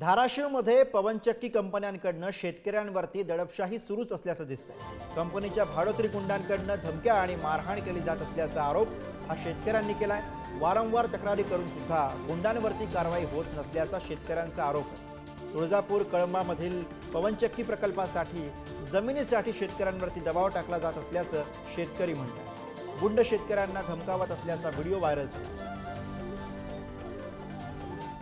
धाराशिवमध्ये पवनचक्की कंपन्यांकडनं शेतकऱ्यांवरती दडपशाही सुरूच असल्याचं दिसतं कंपनीच्या भाडोत्री गुंडांकडनं धमक्या आणि मारहाण केली जात असल्याचा आरोप हा शेतकऱ्यांनी केलाय. वारंवार तक्रारी करून सुद्धा गुंडांवरती कारवाई होत नसल्याचा शेतकऱ्यांचा आरोप आहे. तुळजापूर कळंबामधील पवनचक्की प्रकल्पासाठी जमिनीसाठी शेतकऱ्यांवरती दबाव टाकला जात असल्याचं शेतकरी म्हणतात. गुंड शेतकऱ्यांना धमकावत असल्याचा व्हिडिओ व्हायरल झाला.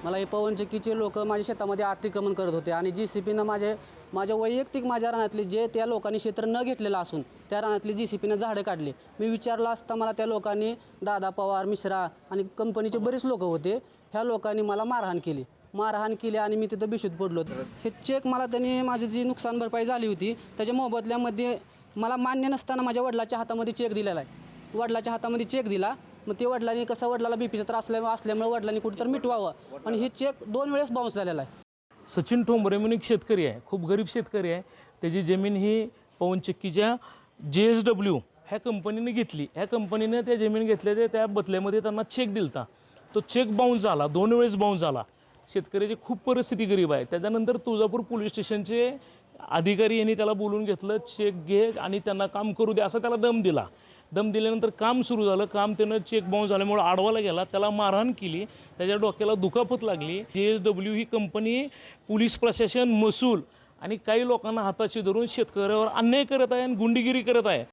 मला हे पवनचक्कीचे लोक माझ्या शेतामध्ये अतिक्रमण करत होते आणि जी सी पीनं माझे माझ्या वैयक्तिक माझ्या रानातले जे त्या लोकांनी क्षेत्र न घेतलेलं असून त्या रानातली जी सी पीनं झाडं काढली. मी विचारलं असता मला त्या लोकांनी दादा पवार मिश्रा आणि कंपनीचे बरेच लोक होते ह्या लोकांनी मला मारहाण केली. मारहाण केली आणि मी तिथं बिशूत पडलो. हे चेक मला त्यांनी माझी जी नुकसान भरपाई झाली होती त्याच्या मोबदल्यामध्ये मला मान्य नसताना माझ्या वडिलाच्या हातामध्ये चेक दिलेला आहे. वडिलाच्या हातामध्ये चेक दिला. मग ते वडिलांनी कसं वडिलाला बीपीचा त्रास असल्यामुळे वडिलांनी कुठेतरी मिटवावं. आणि हे चेक दोन वेळेस बाउन्स झालेला आहे. सचिन ठोंबरे म्हणून एक शेतकरी आहे. खूप गरीब शेतकरी आहे. त्याची जमीन ही पवनचक्कीच्या जे एस डब्ल्यू ह्या कंपनीने घेतली. ह्या कंपनीने त्या जमीन घेतल्याच्या त्या बदल्यामध्ये त्यांना चेक दिलता. तो चेक बाउन्स झाला. दोन वेळेस बाउन्स झाला. शेतकऱ्याची खूप परिस्थिती गरीब आहे. त्याच्यानंतर तुळजापूर पोलीस स्टेशनचे अधिकारी यांनी त्याला बोलून घेतलं चेक घे आणि त्यांना काम करू दे. असा त्याला दम दिला. दम दिल्यानंतर काम सुरू झालं. काम त्यानं चेक बाउन्स झाल्यामुळे आडवाला गेला. त्याला मारहाण केली. त्याच्या डोक्याला दुखापत लागली. जे एस डब्ल्यू ही कंपनी पोलीस प्रशासन महसूल आणि काही लोकांना हाताशी धरून शेतकऱ्यावर अन्याय करत आहे आणि गुंडगिरी करत आहे.